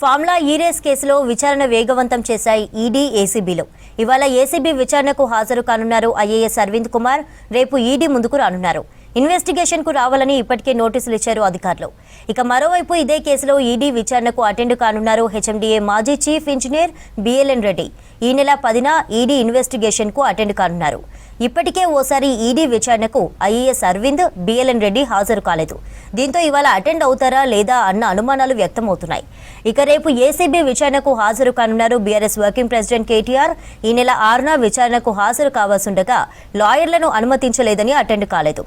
Formula ఈ race కేసులో విచారణ వేగవంతం చేశాయి ఈడీ ఏసీబీలు. ఇవాళ ఏసీబీ విచారణకు హాజరు కానున్నారు ఐఏఎస్ అరవింద్ కుమార్. రేపు ఈడీ ముందుకు రానున్నారు. ఇన్వెస్టిగేషన్కు రావాలని ఇప్పటికే నోటీసులు ఇచ్చారు అధికారులు. ఇక మరోవైపు ఇదే కేసులో ఈడీ విచారణకు అటెండ్ కానున్నారు హెచ్ఎండిఏ మాజీ చీఫ్ ఇంజనీర్ బిఎల్ఎన్ రెడ్డి. ఈ నెల పదిన ఈడీ ఇన్వెస్టిగేషన్కు అటెండ్ కానున్నారు. ఇప్పటికే ఓసారి ఈడీ విచారణకు ఐఏఎస్ అరవింద్ బిఎల్ఎన్ రెడ్డి హాజరు కాలేదు. దీంతో ఇవాళ అటెండ్ అవుతారా లేదా అన్న అనుమానాలు వ్యక్తమవుతున్నాయి. ఇక రేపు ఏసీబీ విచారణకు హాజరు కానున్నారు బీఆర్ఎస్ వర్కింగ్ ప్రెసిడెంట్ కేటీఆర్. ఈ నెల ఆరున విచారణకు హాజరు కావాల్సిండగా లాయర్లను అనుమతించలేదని అటెండ్ కాలేదు.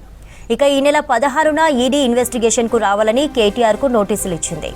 ఇక ఈ నెల పదహారున ఈడీ ఇన్వెస్టిగేషన్కు రావాలని కేటీఆర్కు నోటీసులు ఇచ్చింది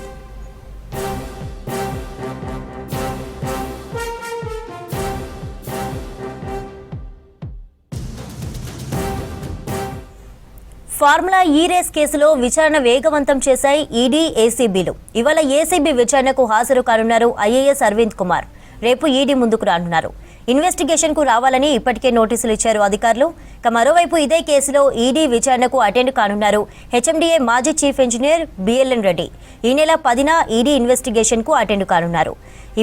ఫార్ములా ఈ రేస్ కేసులో విచారణ వేగవంతం చేశాయి ఈడీ ఏసీబీలు. ఇవాళ ఏసీబీ విచారణకు హాజరు కానున్నారు ఐఏఎస్ అరవింద్ కుమార్. రేపు ఈడీ ముందుకు రానున్నారు. ఇన్వెస్టిగేషన్కు రావాలని ఇప్పటికే నోటీసులు ఇచ్చారు అధికారులు. ఇక మరోవైపు ఇదే కేసులో ఈడీ విచారణకు అటెండ్ కానున్నారు. హెచ్ఎండిఏ మాజీ చీఫ్ ఇంజనీర్ బిఎల్ఎన్ రెడ్డి. ఈ నెల పదిన ఈడీ ఇన్వెస్టిగేషన్కు అటెండ్ కానున్నారు.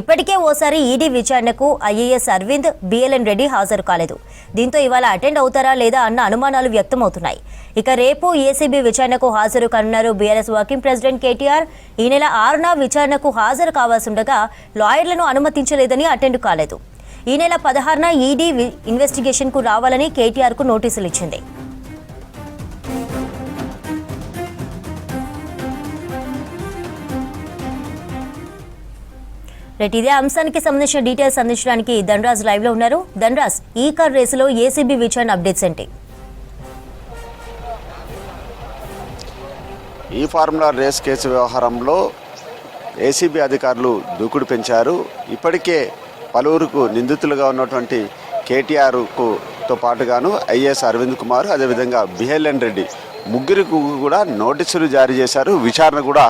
ఇప్పటికే ఓసారి ఈడీ విచారణకు ఐఏఎస్ అరవింద్ బిఎల్ఎన్ రెడ్డి హాజరు కాలేదు. దీంతో ఇవాళ అటెండ్ అవుతారా లేదా అన్న అనుమానాలు వ్యక్తమవుతున్నాయి. ఇక రేపు ఏసీబీ విచారణకు హాజరు కానున్నారు బీఆర్ఎస్ వర్కింగ్ ప్రెసిడెంట్ కేటీఆర్. ఈ నెల ఆరున విచారణకు హాజరు కావాల్సిండగా లాయర్లను అనుమతించలేదని అటెండ్ కాలేదు. ఈ నెల పదహారున ఈడీ వి- ఇన్వెస్టిగేషన్కు రావాలని కేటీఆర్కు నోటీసులు ఇచ్చింది. రైట్ ఇదే అంశానికి సంబంధించిన డీటెయిల్స్ అందించడానికి ధనరాజ్ లైవ్లో ఉన్నారు. ధనరాజ్ ఈ కార్ రేసులో ఏసీబీ విచారణ అప్డేట్స్ ఏంటి? ఈ ఫార్ములా రేస్ కేసు వ్యవహారంలో ఏసీబీ అధికారులు దూకుడు పెంచారు. ఇప్పటికే పలువురుకు నిందితులుగా ఉన్నటువంటి కేటీఆర్కు తో పాటుగాను ఐఏఎస్ అరవింద్ కుమార్ అదేవిధంగా బిహెల్ఎన్ రెడ్డి ముగ్గురికి కూడా నోటీసులు జారీ చేశారు. విచారణ కూడా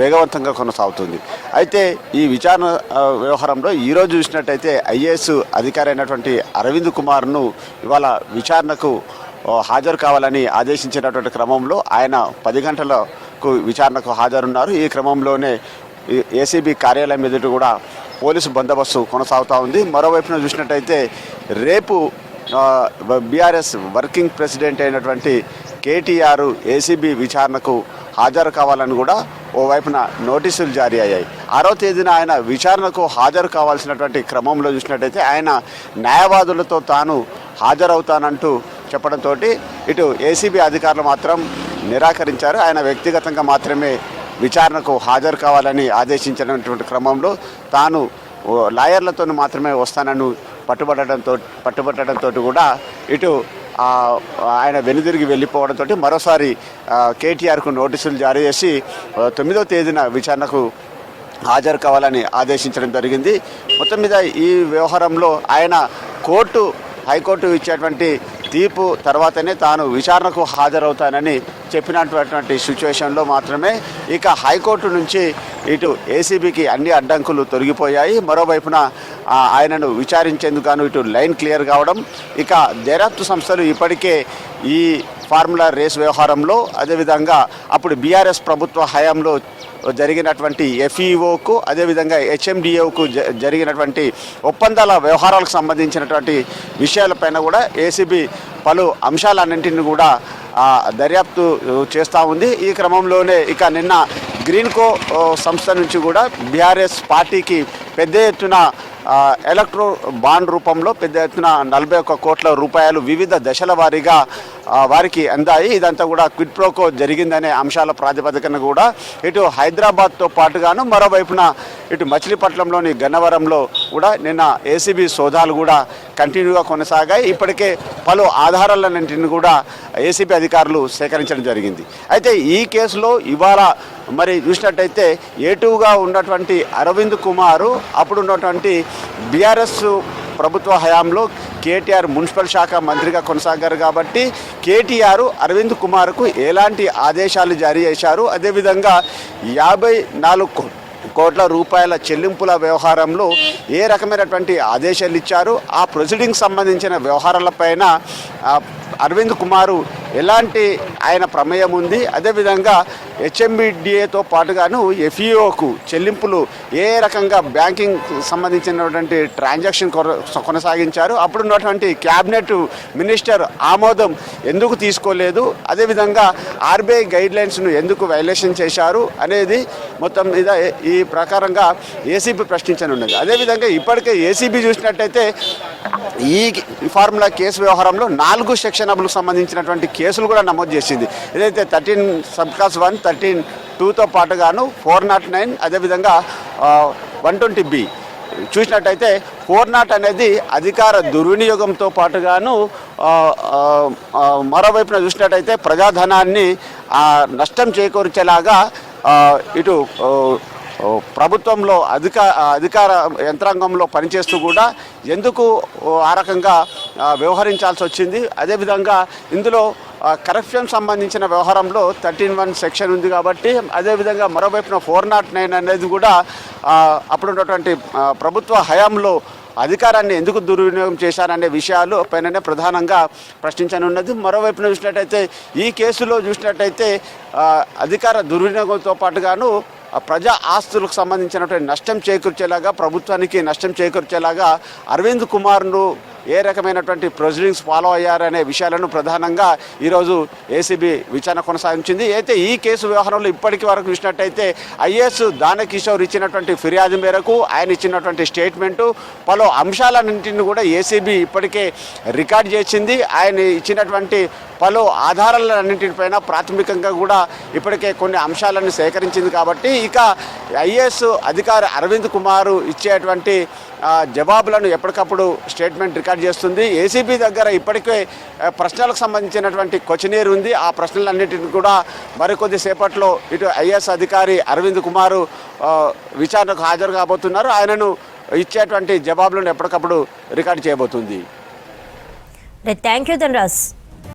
వేగవంతంగా కొనసాగుతుంది. అయితే ఈ విచారణ వ్యవహారంలో ఈరోజు చూసినట్టయితే ఐఏఎస్ అధికారి అయినటువంటి అరవింద్ కుమార్ను ఇవాళ విచారణకు హాజరు కావాలని ఆదేశించినటువంటి క్రమంలో ఆయన పది గంటలకు విచారణకు హాజరున్నారు. ఈ క్రమంలోనే ఏసీబీ కార్యాలయం ఎదుట కూడా పోలీసు బందోబస్తు కొనసాగుతూ ఉంది. మరోవైపున చూసినట్టయితే రేపు బీఆర్ఎస్ వర్కింగ్ ప్రెసిడెంట్ అయినటువంటి కేటీఆర్ ఏసీబీ విచారణకు హాజరు కావాలని కూడా ఓవైపున నోటీసులు జారీ అయ్యాయి. ఆరో తేదీన ఆయన విచారణకు హాజరు కావాల్సినటువంటి క్రమంలో చూసినట్టయితే ఆయన న్యాయవాదులతో తాను హాజరవుతానంటూ చెప్పడంతో ఇటు ఏసీబీ అధికారులు మాత్రం నిరాకరించారు. ఆయన వ్యక్తిగతంగా మాత్రమే విచారణకు హాజరు కావాలని ఆదేశించినటువంటి క్రమంలో తాను ఓ లాయర్లతో మాత్రమే వస్తానని పట్టుబడటంతో పట్టుబట్టడంతో కూడా ఇటు ఆయన వెనుదిరిగి వెళ్ళిపోవడంతో మరోసారి కేటీఆర్కు నోటీసులు జారీ చేసి తొమ్మిదో తేదీన విచారణకు హాజరు కావాలని ఆదేశించడం జరిగింది. మొత్తం మీద ఈ వ్యవహారంలో ఆయన కోర్టు హైకోర్టు ఇచ్చేటువంటి తీర్పు తర్వాతనే తాను విచారణకు హాజరవుతానని చెప్పినటువంటి సిచ్యువేషన్లో మాత్రమే ఇక హైకోర్టు నుంచి ఇటు ఏసీబీకి అన్ని అడ్డంకులు తొలగిపోయాయి. మరోవైపున ఆయనను విచారించేందుకు ఇటు లైన్ క్లియర్ కావడం ఇక దర్యాప్తు సంస్థలు ఇప్పటికే ఈ ఫార్ములా రేస్ వ్యవహారంలో అదేవిధంగా అప్పుడు బీఆర్ఎస్ ప్రభుత్వ హయాంలో జరిగినటువంటి ఎఫ్ఈఓకు అదేవిధంగా హెచ్ఎండిఏకు జరిగినటువంటి ఒప్పందాల వ్యవహారాలకు సంబంధించినటువంటి విషయాలపైన కూడా ఏసీబీ పలు అంశాలన్నింటిని కూడా దర్యాప్తు చేస్తూ ఉంది. ఈ క్రమంలోనే ఇక నిన్న గ్రీన్కో సంస్థ నుంచి కూడా బీఆర్ఎస్ పార్టీకి పెద్ద ఎత్తున ఎలక్ట్రో బాండ్ రూపంలో పెద్ద ఎత్తున నలభై ఒక్క కోట్ల రూపాయలు వివిధ దశల వారీగా వారికి అందాయి. ఇదంతా కూడా క్విడ్ ప్రోకో జరిగిందనే అంశాల ప్రాతిపదికన కూడా ఇటు హైదరాబాద్తో పాటుగాను మరోవైపున ఇటు మచిలీపట్నంలోని గన్నవరంలో కూడా నిన్న ఏసీబీ సోదాలు కూడా కంటిన్యూగా కొనసాగాయి. ఇప్పటికే పలు ఆధారాలన్నింటిని కూడా ఏసీబీ అధికారులు సేకరించడం జరిగింది. అయితే ఈ కేసులో ఇవాళ మరి చూసినట్టయితే ఏటుగా ఉన్నటువంటి అరవింద్ కుమారు అప్పుడు ఉన్నటువంటి బీఆర్ఎస్ ప్రభుత్వ హయాంలో కేటీఆర్ మున్సిపల్ శాఖ మంత్రిగా కొనసాగారు కాబట్టి కేటీఆర్ అరవింద్ కుమార్కు ఎలాంటి ఆదేశాలు జారీ చేశారు? అదేవిధంగా యాభై నాలుగు కోట్ల రూపాయల చెల్లింపుల వ్యవహారంలో ఏ రకమైనటువంటి ఆదేశాలు ఇచ్చారు? ఆ ప్రొసీడింగ్ సంబంధించిన వ్యవహారాలపైన అరవింద్ కుమారు ఎలాంటి ఆయన ప్రమేయం ఉంది? అదేవిధంగా హెచ్ఎంబిడిఏతో పాటుగాను ఎఫ్ఈఓకు చెల్లింపులు ఏ రకంగా బ్యాంకింగ్ సంబంధించినటువంటి ట్రాన్సాక్షన్ కొర- కొనసాగించారు? అప్పుడున్నటువంటి క్యాబినెట్ మినిస్టర్ ఆమోదం ఎందుకు తీసుకోలేదు? అదేవిధంగా ఆర్బీఐ గైడ్ లైన్స్ను ఎందుకు వైలేషన్ చేశారు? అనేది మొత్తం మీద ఈ ప్రకారంగా ఏసీబీ ప్రశ్నించనున్నది అదేవిధంగా ఇప్పటికే ఏసీబీ చూసినట్టయితే ఈ ఫార్ములా కేసు వ్యవహారంలో నాలుగు సెక్షనబుల్కి సంబంధించినటువంటి కేసులు కూడా నమోదు చేసింది. ఏదైతే థర్టీన్ సబ్కాస్ వన్ థర్టీన్ టూతో పాటుగాను ఫోర్ నాట్ నైన్ అదేవిధంగా వన్ ట్వంటీ బి చూసినట్టయితే ఫోర్ నాట్ అనేది అధికార దుర్వినియోగంతో పాటుగాను మరోవైపున చూసినట్టయితే ప్రజాధనాన్ని నష్టం చేకూర్చేలాగా ఇటు ప్రభుత్వంలో అధిక అధికార యంత్రాంగంలో పనిచేస్తూ కూడా ఎందుకు ఆ రకంగా వ్యవహరించాల్సి వచ్చింది. అదేవిధంగా ఇందులో కరప్షన్ సంబంధించిన వ్యవహారంలో థర్టీన్ వన్ సెక్షన్ ఉంది కాబట్టి అదేవిధంగా మరోవైపున ఫోర్ నాట్ నైన్ అనేది కూడా అప్పుడున్నటువంటి ప్రభుత్వ హయాంలో అధికారాన్ని ఎందుకు దుర్వినియోగం చేశారనే విషయాలు పైననే ప్రధానంగా ప్రశ్నించనున్నది. మరోవైపున చూసినట్టయితే ఈ కేసులో చూసినట్టయితే అధికార దుర్వినియోగంతో పాటుగాను ప్రజా ఆస్తులకు సంబంధించినటువంటి నష్టం చేకూర్చేలాగా ప్రభుత్వానికి నష్టం చేకూర్చేలాగా అరవింద్ కుమార్ను ఏ రకమైనటువంటి ప్రొసీడింగ్స్ ఫాలో అయ్యారనే విషయాలను ప్రధానంగా ఈరోజు ఏసీబీ విచారణ కొనసాగించింది. అయితే ఈ కేసు వ్యవహారంలో ఇప్పటికి వరకు చూసినట్టయితే ఐఏఎస్ దానకిషోర్ ఇచ్చినటువంటి ఫిర్యాదు మేరకు ఆయన ఇచ్చినటువంటి స్టేట్మెంటు పలు అంశాలన్నింటిని కూడా ఏసీబీ ఇప్పటికే రికార్డ్ చేసింది. ఆయన ఇచ్చినటువంటి పలు ఆధారాలన్నింటిపైన ప్రాథమికంగా కూడా ఇప్పటికే కొన్ని అంశాలను సేకరించింది కాబట్టి ఇక ఐఏఎస్ అధికారి అరవింద్ కుమార్ ఇచ్చేటువంటి జవాబులను ఎప్పటికప్పుడు స్టేట్మెంట్ రికార్డ్ చేస్తుంది. ఏసీబీ దగ్గర ఇప్పటికే ప్రశ్నలకు సంబంధించినటువంటి క్వశ్చనీర్ ఉంది. ఆ ప్రశ్నలన్నింటిని కూడా మరికొద్ది సేపట్లో ఇటు ఐఏఎస్ అధికారి అరవింద్ కుమార్ విచారణకు హాజరు కాబోతున్నారు. ఆయనను ఇచ్చేటువంటి జవాబులను ఎప్పటికప్పుడు రికార్డ్ చేయబోతుంది. Thank you Dhanraj.